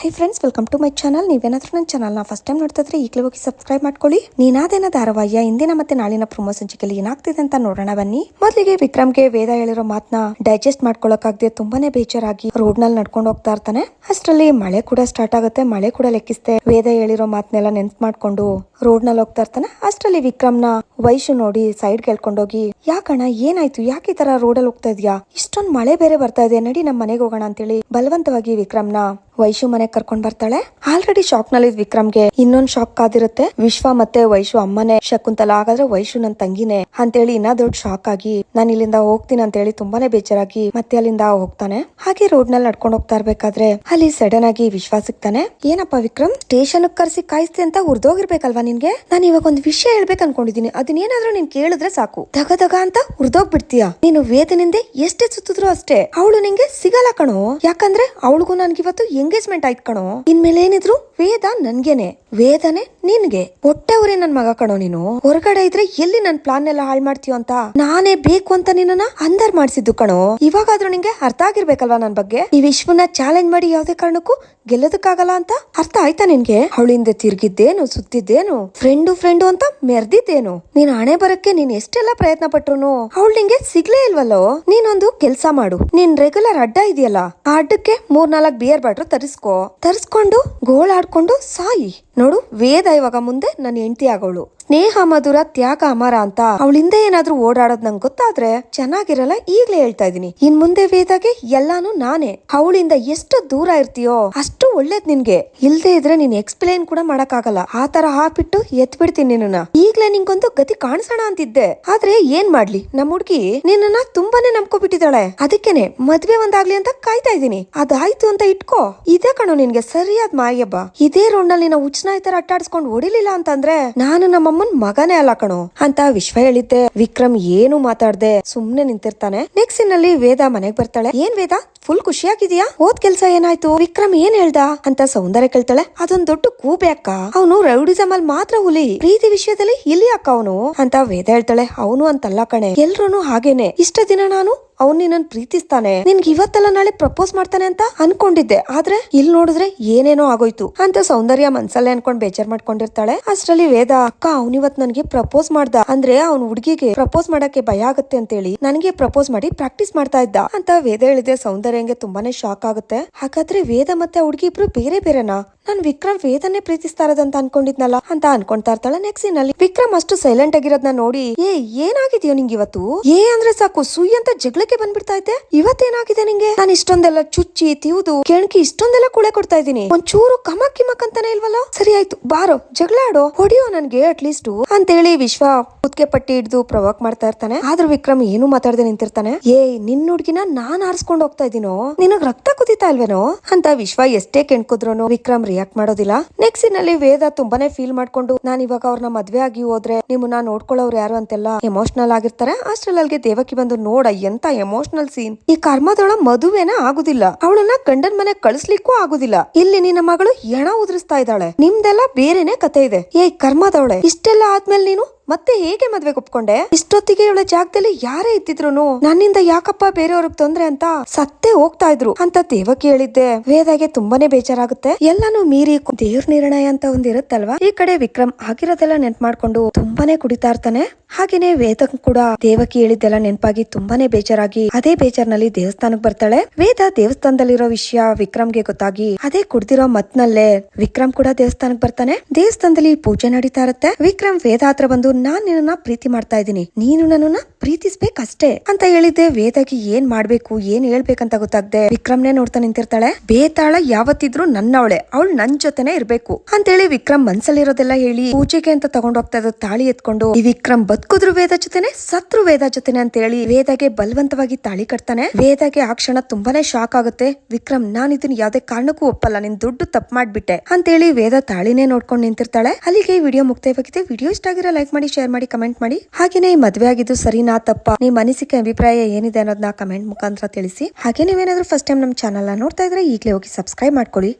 Hi friends welcome to my channel ನೀವೇನಾದ್ರೂ ನನ್ನ ಚಾನಲ್ನ ಫಸ್ಟ್ ಟೈಮ್ ನೋಡ್ತಾ ಇದ್ರೆ ಈಗಲೇ ಹೋಗಿ ಸಬ್ಸ್ಕ್ರೈಬ್ ಮಾಡ್ಕೊಳ್ಳಿ. ನೀನಾದೇನ ಧಾರಾವಾಹಿಯ ಇಂದಿನ ಮತ್ತೆ ನಾಳಿನ ಪ್ರೊಮೋ ಸಂಚಿಕೆಯಲ್ಲಿ ಏನಾಗ್ತಿದೆ ಅಂತ ನೋಡೋಣ ಬನ್ನಿ. ಮೊದಲಿಗೆ ವಿಕ್ರಮ್ಗೆ ವೇದ ಹೇಳಿರೋ ಮಾತನ್ನ ಡೈಜೆಸ್ಟ್ ಮಾಡ್ಕೊಳಕ್ಕಾಗದೆ ತುಂಬಾನೇ ಬೇಜಾರಾಗಿ ರೋಡ್ನಲ್ಲಿ ನಡ್ಕೊಂಡು ಹೋಗ್ತಾ ಇರ್ತಾನೆ. ಅಷ್ಟರಲ್ಲಿ ಮಳೆ ಕೂಡ ಸ್ಟಾರ್ಟ್ ಆಗುತ್ತೆ, ಮಳೆ ಕೂಡ ಲೆಕ್ಕಿಸ್ತೆ. ವೇದ ಹೇಳಿರೋ ಮಾತನ್ನೆಲ್ಲ ನೆನ್ಪ್ ಮಾಡ್ಕೊಂಡು ರೋಡ್ನಲ್ಲಿ ಹೋಗ್ತಾ ಇರ್ತಾನೆ. ಅಷ್ಟರಲ್ಲಿ ವಿಕ್ರಮ್ನ ವಯಸ್ಸು ನೋಡಿ ಸೈಡ್ ಕೇಳ್ಕೊಂಡೋಗಿ ಯಾಕಣ್ಣ, ಏನಾಯ್ತು? ಯಾಕೆ ಈ ತರ ಅಲ್ಲಿ ಹೋಗ್ತಾ ಇದ್ಯಾ? ಇಷ್ಟೊಂದ್ ಮಳೆ ಬೇರೆ ಬರ್ತಾ ಇದೆ ನಡಿ ನಮ್ಮ ಮನೆಗೆ ಹೋಗೋಣ ಅಂತೇಳಿ ಬಲವಂತವಾಗಿ ವಿಕ್ರಮ್ನ ವೈಶು ಮನೆಗೆ ಕರ್ಕೊಂಡ್ ಬರ್ತಾಳೆ. ಆಲ್ರೆಡಿ ಶಾಕ್ನಲ್ಲಿ ವಿಕ್ರಮ್ಗೆ ಇನ್ನೊಂದ್ ಶಾಕ್ ಕಾದಿರುತ್ತೆ. ವಿಶ್ವ ಮತ್ತೆ ವೈಶು ಅಮ್ಮನೆ, ಶಕುಂತಲ. ಹಾಗಾದ್ರೆ ವೈಶು ನನ್ ತಂಗಿನೇ ಅಂತೇಳಿ ಇನ್ನ ದೊಡ್ಡ ಶಾಕ್ ಆಗಿ, ನಾನು ಇಲ್ಲಿಂದ ಹೋಗ್ತೀನಿ ಅಂತ ಹೇಳಿ ತುಂಬಾನೇ ಬೇಜಾರಾಗಿ ಮತ್ತೆ ಅಲ್ಲಿಂದ ಹೋಗ್ತಾನೆ. ಹಾಗೆ ರೋಡ್ನಲ್ಲಿ ನಡ್ಕೊಂಡು ಹೋಗ್ತಾ ಇರ್ಬೇಕಾದ್ರೆ ಅಲ್ಲಿ ಸಡನ್ ಆಗಿ ವಿಶ್ವ ಸಿಗ್ತಾನೆ. ಏನಪ್ಪ ವಿಕ್ರಮ್ ಸ್ಟೇಷನ್ ಕರ್ಸಿ ಕಾಯಿಸ್ತಿ ಅಂತ ಹುರ್ದೋಗಿರ್ಬೇಕಲ್ವಾ ನಿನ್ಗೆ? ನಾನು ಇವಾಗ ಒಂದು ವಿಷಯ ಹೇಳ್ಬೇಕು ಅನ್ಕೊಂಡಿದೀನಿ ಅದನ್ನೇನಾದ್ರೂ ನೀನ್ ಕೇಳಿದ್ರೆ ಸಾಕು. ದಗ ದಗ ಅಂತ ಉರ್ದೋಗ್ಬಿಡ್ತೀಯ? ನೀನು ವೇದನಿಂದೆ ಎಷ್ಟೇ ಸುತ್ತಿದ್ರು ಅಷ್ಟೇ. ಅವಳು ನಿಂಗೆ ಸಿಗಲ್ಲ ಕಣೋ. ಯಾಕಂದ್ರೆ ಅವಳಿಗೂ ನನ್ಗಿವತ್ತು ಎಂಗೇಜ್ಮೆಂಟ್ ಆಯ್ತು ಕಣೋ. ಇನ್ಮೇಲೆ ಏನಿದ್ರು ವೇದ ನನ್ಗೇನೆ. ವೇದನೆ ನಿನ್ಗೆ. ಹೊಟ್ಟೆ ಊರೇ ನನ್ ಮಗ ಕಣೋ ನೀನು. ಹೊರಗಡೆ ಇದ್ರೆ ಎಲ್ಲಿ ನನ್ ಪ್ಲಾನ್ ಎಲ್ಲ ಹಾಳ್ ಮಾಡ್ತೀಯೋ ಅಂತ. ನಾನೇ ಬೇಕು ಅಂತ ನಿನ್ನ ಅಂದರ್ ಮಾಡ್ಸಿದ್ದು ಕಣೋ. ಇವಾಗಾದ್ರೂ ನಿಂಗೆ ಅರ್ಥ ಆಗಿರ್ಬೇಕಲ್ವಾ ನನ್ ಬಗ್ಗೆ? ಈ ವಿಶ್ವನ ಚಾಲೆಂಜ್ ಮಾಡಿ ಯಾವ್ದೇ ಕಾರಣಕ್ಕೂ ಗೆಲ್ಲೋದಕ್ಕಾಗಲ್ಲ ಅಂತ ಅರ್ಥ ಆಯ್ತಾ ನಿನ್ಗೆ? ಅವಳಿಂದ ತಿರ್ಗಿದ್ದೇನು, ಸುತ್ತಿದ್ದೇನು ಫ್ರೆಂಡು ಫ್ರೆಂಡು ಅಂತ ಮೆರ್ದಿದ್ದೇನು? ನೀನ್ ಹಣೆ ಬರಕ್ಕೆ ನೀನ್ ಎಷ್ಟೆಲ್ಲ ಪ್ರಯತ್ನ ಪಟ್ರುನು. ಅವಳು ನಿಂಗೆ ಸಿಗ್ಲೇ ಇಲ್ವಲ್ಲೋ? ನೀನೊಂದು ಕೆಲ್ಸ ಮಾಡು. ನೀನ್ ರೆಗ್ಯುಲರ್ ಅಡ್ಡ ಇದೆಯಲ್ಲ? ಆ ಅಡ್ಡಕ್ಕೆ ಮೂರ್ ನಾಲ್ಕ್ ಬಿಯರ್ ಬಾಟ್ರು ತರಿಸ್ಕೋ. ತರಿಸ್ಕೊಂಡು ಗೋಳಾಡ್ಕೊಂಡು ಸಾಯಿ. ನೋಡು ವೇದ ಇವಾಗ ಮುಂದೆ ನನ್ನ ಹೆಂಡತಿ ಆಗೋಳು ಸ್ನೇಹ, ಮಧುರ, ತ್ಯಾಗ, ಅಮರ ಅಂತ. ಅವಳಿಂದ ಏನಾದ್ರೂ ಓಡಾಡೋದ್ ನಂಗೆ ಗೊತ್ತಾದ್ರೆ ಚೆನ್ನಾಗಿರಲ್ಲ ಈಗ್ಲೇ ಹೇಳ್ತಾ ಇದೀನಿ ಇನ್ ಮುಂದೆ ವೇದಾಗೆ ಎಲ್ಲಾನು ನಾನೇ. ಅವಳಿಂದ ಎಷ್ಟು ದೂರ ಇರ್ತೀಯೋ ಅಷ್ಟು ಒಳ್ಳೇದ್ ನಿನ್ಗೆ. ಇಲ್ದೇ ಇದ್ರೆ ನೀನ್ ಎಕ್ಸ್ಪ್ಲೇನ್ ಕೂಡ ಮಾಡಕ್ಕಾಗಲ್ಲ. ಆ ತರ ಹಾಕ್ಬಿಟ್ಟು ಎತ್ ಬಿಡ್ತೀನಿ ನಿನ್ನ ಈಗ್ಲೇ ನಿಂಗೊಂದು ಗತಿ ಕಾಣಿಸೋಣ ಅಂತಿದ್ದೆ. ಆದ್ರೆ ಏನ್ ಮಾಡ್ಲಿ? ನಮ್ ಹುಡ್ಗಿ ನಿನ್ನ ತುಂಬಾನೇ ನಂಬ್ಕೊಬಿಟ್ಟಿದ್ದಾಳೆ. ಅದಕ್ಕೇನೆ ಮದ್ವೆ ಒಂದಾಗ್ಲಿ ಅಂತ ಕಾಯ್ತಾ ಇದೀನಿ ಅದಾಯ್ತು ಅಂತ ಇಟ್ಕೋ. ಇದೇ ಕಣೋ ನಿನ್ಗೆ ಸರಿಯಾದ ಮಾಯಬ್ಬ ಇದೇ ರೋಡ್ನಲ್ಲಿ ನಾವು ಉಚ್ಚನಾಯ್ತರ ಅಟ್ಟಾಡ್ಸ್ಕೊಂಡು ಹೊಡಿಲಿಲ್ಲ ಅಂತಂದ್ರೆ ನಾನು ನಮ್ಮಮ್ಮನ್ ಮಗನೇ ಅಲ್ಲ ಕಣೋ. ಅಂತ ವಿಶ್ವ ಹೇಳಿದ್ದೆ. ವಿಕ್ರಮ್ ಏನು ಮಾತಾಡ್ದೆ ಸುಮ್ನೆ ನಿಂತಿರ್ತಾನೆ. ನೆಕ್ಸ್ಟ್ನಲ್ಲಿ ವೇದ ಮನೆಗ್ ಬರ್ತಾಳೆ. ಏನ್ ವೇದ? ಫುಲ್ ಖುಷಿಯಾಗಿದ್ಯಾ? ಹೋದ್ ಕೆಲ್ಸ ಏನಾಯ್ತು? ವಿಕ್ರಮ್ ಏನ್ ಹೇಳ್ದ? ಅಂತ ಸೌಂದರ್ಯ ಕೇಳ್ತಾಳೆ. ಅದೊಂದ್ ದೊಡ್ಡ ಕೂಬೆ ಅಕ್ಕ. ಅವನು ರೌಡಿಸಮ್ ಅಲ್ಲಿ ಮಾತ್ರ ಹುಲಿ. ಪ್ರೀತಿ ವಿಷಯದಲ್ಲಿ ಇಲ್ಲಿ ಅಕ್ಕ ಅವನು? ಅಂತ ವೇದ ಹೇಳ್ತಾಳೆ. ಅವನು ಅಂತಲ್ಲ ಕಣೆ. ಎಲ್ರು ಹಾಗೇನೆ. ಇಷ್ಟ ದಿನ ನಾನು ಅವ್ನ್ ನಿನ್ನ ಪ್ರೀತಿಸ್ತಾನೆ. ನಿನ್ಗೆ ಇವತ್ತಲ್ಲ ನಾಳೆ ಪ್ರಪೋಸ್ ಮಾಡ್ತಾನೆ ಅಂತ ಅನ್ಕೊಂಡಿದ್ದೆ. ಆದ್ರೆ ಇಲ್ಲಿ ನೋಡಿದ್ರೆ ಏನೇನೋ ಆಗೋಯ್ತು ಅಂತ ಸೌಂದರ್ಯ ಮನ್ಸಲ್ಲೇ ಅನ್ಕೊಂಡ್ ಬೇಜಾರ್ ಮಾಡ್ಕೊಂಡಿರ್ತಾಳೆ. ಅಷ್ಟ್ರಲ್ಲಿ ವೇದ, ಅಕ್ಕ ಅವನಿವತ್ ನನ್ಗೆ ಪ್ರಪೋಸ್ ಮಾಡ್ದ. ಅಂದ್ರೆ ಅವ್ನ ಹುಡುಗಿಗೆ ಪ್ರಪೋಸ್ ಮಾಡಕ್ಕೆ ಭಯ ಆಗತ್ತೆ ಅಂತೇಳಿ ನನಗೆ ಪ್ರಪೋಸ್ ಮಾಡಿ ಪ್ರಾಕ್ಟೀಸ್ ಮಾಡ್ತಾ ಇದ್ದ. ಅಂತ ವೇದ ಹೇಳಿದೆ ಸೌಂದರ್ಯಂಗೆ ತುಂಬಾನೇ ಶಾಕ್ ಆಗುತ್ತೆ. ಹಾಗಾದ್ರೆ ವೇದ ಮತ್ತೆ ಹುಡುಗಿ ಇಬ್ರು ಬೇರೆ ಬೇರೆನಾ? ನಾನ್ ವಿಕ್ರಮ್ ವೇದನೆ ಪ್ರೀತಿಸ್ತಾ ಇರೋದಂತ ಅನ್ಕೊಂಡಿದ್ನಲ್ಲ? ಅಂತ ಅನ್ಕೊಂತಾ ಇರ್ತಾಳೆ ನೆಕ್ಸ್ಟ್ ಅಲ್ಲಿ. ವಿಕ್ರಮ್ ಅಷ್ಟು ಸೈಲೆಂಟ್ ಆಗಿರೋದ್ನ ನೋಡಿ, ಏ, ಏನಾಗಿದ್ಯೋ ನಿಂಗೆ ಇವತ್ತು? ಏ ಅಂದ್ರೆ ಸಾಕು, ಸುಯ್ ಅಂತ ಜಗಳಕ್ಕೆ ಬಂದ್ಬಿಡ್ತಾ ಇದ್ದೆ? ಇವತ್ತೇನಾಗಿದೆ ನಿಂಗೆ? ನಾನು ಇಷ್ಟೊಂದೆಲ್ಲ ಚುಚ್ಚಿ, ತಿವುದು, ಕೆಣಕಿ ಇಷ್ಟೊಂದೆಲ್ಲ ಕುಳೆ ಕೊಡ್ತಾ ಇದೀನಿ ಒಂಚೂರು ಕಮಕ್ ಕಿಮಕ್ ಅಂತಾನೆ ಇಲ್ವಲ್ಲ? ಸರಿ ಆಯ್ತು, ಬಾರೋ, ಜಗಳ ಆಡೋ, ಹೊಡಿಯೋ ನನ್ಗೆ ಅಟ್ ಲೀಸ್ಟ್ ಅಂತೇಳಿ ವಿಶ್ವ ಕುತ್ಕೆ ಪಟ್ಟಿ ಹಿಡ್ದು ಪ್ರವಾಕ್ ಮಾಡ್ತಾ ಇರ್ತಾನೆ. ಆದ್ರೂ ವಿಕ್ರಮ್ ಏನು ಮಾತಾಡದೆ ನಿಂತಿರ್ತಾನೆ. ಏ ನಿನ್ ಹುಡ್ಗಿನ ನಾನ್ ಆರಿಸ್ಕೊಂಡು ಹೋಗ್ತಾ ಇದೀನೋ ನಿನಗ್ ರಕ್ತ ಕುದಿತಾ ಇಲ್ವೇನೋ? ಅಂತ ವಿಶ್ವ ಎಷ್ಟೇ ಕೆಣ್ಕುದ್ರು ವಿಕ್ರಮ್ ರಿಯಾಕ್ಟ್ ಮಾಡೋದಿಲ್ಲ. ನೆಕ್ಸ್ಟ್ನಲ್ಲಿ ವೇದ ತುಂಬಾನೇ ಫೀಲ್ ಮಾಡ್ಕೊಂಡು, ನಾನ್ ಇವಾಗ ಅವ್ರನ್ನ ಮದ್ವೆ ಆಗಿ ಹೋದ್ರೆ ನಿಮ್ಮನ್ನ ನೋಡ್ಕೊಳ್ಳೋರು ಯಾರು ಅಂತೆಲ್ಲ ಎಮೋಷನಲ್ ಆಗಿರ್ತಾರೆ. ಅಷ್ಟ್ರಲ್ಲಿಗೆ ದೇವಕಿ ಬಂದು, ನೋಡ, ಎಂತ ಎಮೋಷನಲ್ ಸೀನ್ ಈ ಕರ್ಮದೊಳ ಮದುವೆನ ಆಗುದಿಲ್ಲ. ಅವಳನ್ನ ಗಂಡನ್ ಮನೆ ಕಳಿಸ್ಲಿಕ್ಕೂ ಆಗುದಿಲ್ಲ. ಇಲ್ಲಿ ನಿನ್ನ ಮಗಳು ಹೆಣ ಉದ್ರಿಸ್ತಾ ಇದ್ದಾಳೆ. ನಿಮ್ದೆಲ್ಲ ಬೇರೆನೆ ಕತೆ ಇದೆ. ಏ ಕರ್ಮದವಳೆ, ಇಷ್ಟೆಲ್ಲ ಆದ್ಮೇಲೆ ನೀನು ಮತ್ತೆ ಹೇಗೆ ಮದ್ವೆಗೆ ಒಪ್ಕೊಂಡೆ? ಇಷ್ಟೊತ್ತಿಗೆ ಇವಳ ಜಾಗದಲ್ಲಿ ಯಾರೇ ಇದ್ದಿದ್ರು ನನ್ನಿಂದ ಯಾಕಪ್ಪ ಬೇರೆಯವ್ರಿಗೆ ತೊಂದ್ರೆ ಅಂತ ಸತ್ತೇ ಹೋಗ್ತಾ ಇದ್ರು ಅಂತ ದೇವಕಿ ಹೇಳಿದ್ದೆ ವೇದಾಗೆ ತುಂಬಾನೇ ಬೇಜಾರಾಗುತ್ತೆ. ಎಲ್ಲಾನು ಮೀರಿ ದೇವ್ರ ನಿರ್ಣಯ ಅಂತ ಒಂದ್ ಇರುತ್ತಲ್ವಾ ಈ ಕಡೆ ವಿಕ್ರಮ್ ಆಗಿರೋದೆಲ್ಲ ನೆನ್ಪ್ ಮಾಡ್ಕೊಂಡು ತುಂಬಾನೇ ಕುಡಿತಾ ಇರ್ತಾನೆ. ಹಾಗೇನೆ ವೇದ ಕೂಡ ದೇವಕಿ ಹೇಳಿದ್ದೆಲ್ಲ ನೆನಪಾಗಿ ತುಂಬಾನೇ ಬೇಜಾರಾಗಿ ಅದೇ ಬೇಜಾರ್ನಲ್ಲಿ ದೇವಸ್ಥಾನಕ್ ಬರ್ತಾಳೆ. ವೇದ ದೇವಸ್ಥಾನದಲ್ಲಿರೋ ವಿಷಯ ವಿಕ್ರಮ್ಗೆ ಗೊತ್ತಾಗಿ ಅದೇ ಕುಡ್ದಿರೋ ಮತ್ನಲ್ಲೇ ವಿಕ್ರಮ್ ಕೂಡ ದೇವಸ್ಥಾನಕ್ ಬರ್ತಾನೆ. ದೇವಸ್ಥಾನದಲ್ಲಿ ಪೂಜೆ ನಡೀತಾ ಇರುತ್ತೆ. ವಿಕ್ರಮ್ ವೇದ ಹತ್ರ ಬಂದು ನಾನ್ ನಿನ್ನ ಪ್ರೀತಿ ಮಾಡ್ತಾ ಇದ್ದೀನಿ. ನೀನು ನನ್ನನ್ನ ಪ್ರೀತಿಸ್ಬೇಕಷ್ಟೇ. ಅಂತ ಹೇಳಿದ್ದೆ. ವೇದಗೆ ಏನ್ ಮಾಡ್ಬೇಕು, ಏನ್ ಹೇಳ್ಬೇಕಂತ ಗೊತ್ತಾಗ್ದೆ. ವಿಕ್ರಮ್ನೇ ನೋಡ್ತಾ ನಿಂತಿರ್ತಾಳೆ. ಬೇತಾಳ ಯಾವತ್ತಿದ್ರು ನನ್ನವಳೆ. ಅವಳು ನನ್ ಜೊತೆನೆ ಇರ್ಬೇಕು. ಅಂತೇಳಿ ವಿಕ್ರಮ್ ಮನ್ಸಲ್ಲಿರೋದೆಲ್ಲ ಹೇಳಿ ಪೂಜೆಗೆ ಅಂತ ತಗೊಂಡ್ ಹೋಗ್ತಾ ಇದ್ದ ತಾಳಿ ಎತ್ಕೊಂಡು, ಈ ವಿಕ್ರಮ್ ಬದುಕುದ್ರು ವೇದ ಜೊತೆನೆ, ಸತ್ರು ವೇದ ಜೊತೆನೆ ಅಂತ ಹೇಳಿ ವೇದಗೆ ಬಲವಂತವಾಗಿ ತಾಳಿ ಕಟ್ತಾನೆ. ವೇದಗೆ ಆ ಕ್ಷಣ ತುಂಬಾನೇ ಶಾಕ್ ಆಗುತ್ತೆ. ವಿಕ್ರಮ್, ನಾನು ಇದನ್ನ ಯಾವ್ದೇ ಕಾರಣಕ್ಕೂ ಒಪ್ಪಲ್ಲ. ನಿನ್ ದುಡ್ಡು ತಪ್ಪು ಮಾಡ್ಬಿಟ್ಟೆ. ಅಂತೇಳಿ ವೇದ ತಾಳಿನೇ ನೋಡ್ಕೊಂಡು ನಿಂತಿರ್ತಾಳೆ. ಅಲ್ಲಿಗೆ ವಿಡಿಯೋ ಮುಕ್ತಾಯವಾಗಿದೆ. ವಿಡಿಯೋ ಇಷ್ಟ ಆಗಿರೋ ಲೈಕ್ ಮಾಡಿ ಶೇರ್ ಮಾಡಿ, ಕಮೆಂಟ್ ಮಾಡಿ. ಹಾಗೇನೆ ಈ ಮದ್ವೆ ಆಗಿದ್ದು ಸರಿನಾ, ತಪ್ಪ? ನಿಮ್ ಅನಿಸಿಕೆ, ಅಭಿಪ್ರಾಯ ಏನಿದೆ ಅನ್ನೋದನ್ನ ಕಮೆಂಟ್ ಮುಖಾಂತರ ತಿಳಿಸಿ. ಹಾಗೆ ನೀವೇನಾದ್ರೂ ಫಸ್ಟ್ ಟೈಮ್ ನಮ್ಮ ಚಾನಲ್ ನೋಡ್ತಾ ಇದ್ರೆ ಈಗಲೇ ಹೋಗಿ ಸಬ್ಸ್ಕ್ರೈಬ್ ಮಾಡ್ಕೊಳ್ಳಿ.